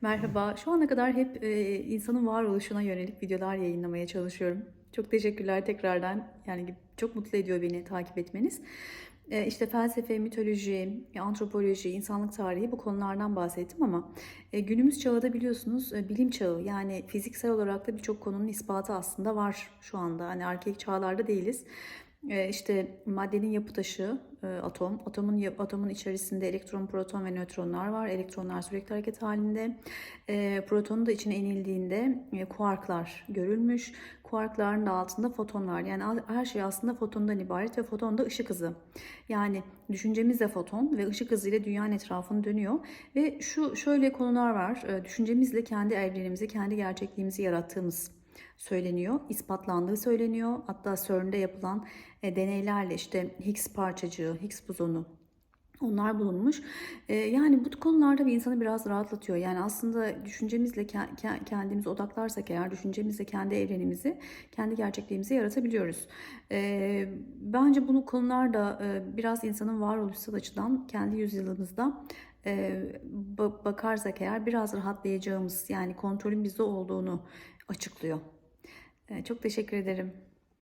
Merhaba. Şu ana kadar hep e, insanın varoluşuna yönelik videolar yayınlamaya çalışıyorum. Çok teşekkürler tekrardan. Yani çok mutlu ediyor beni takip etmeniz. E, işte felsefe, mitoloji, antropoloji, insanlık tarihi bu konulardan bahsettim ama e, günümüz çağı da biliyorsunuz e, bilim çağı. Yani fiziksel olarak da birçok konunun ispatı aslında var şu anda. Hani arkeik çağlarda değiliz. E, işte maddenin yapı taşı e, atom. Atomun atomun içerisinde elektron, proton ve nötronlar var. Elektronlar sürekli hareket halinde. E, protonun da içine inildiğinde e, kuarklar görülmüş. Kuarkların da altında fotonlar. Yani her şey aslında fotondan ibaret ve foton da ışık hızı. Yani düşüncemiz de foton ve ışık hızıyla dünyanın etrafını dönüyor. Ve şu şöyle konular var. E, düşüncemizle kendi evrenimizi, kendi gerçekliğimizi yarattığımız söyleniyor. ispatlandığı söyleniyor. Hatta CERN'de yapılan e, deneylerle işte Higgs parçacığı, Higgs bozonu onlar bulunmuş. E, yani bu konularda bir insanı biraz rahatlatıyor. Yani aslında düşüncemizle ke- ke- kendimizi odaklarsak eğer düşüncemizle kendi evrenimizi, kendi gerçekliğimizi yaratabiliyoruz. E, bence bunu konularda e, biraz insanın varoluşsal açıdan kendi yüzyılımızda e, ba- bakarsak eğer biraz rahatlayacağımız yani kontrolün bizde olduğunu açıklıyor. E, çok teşekkür ederim.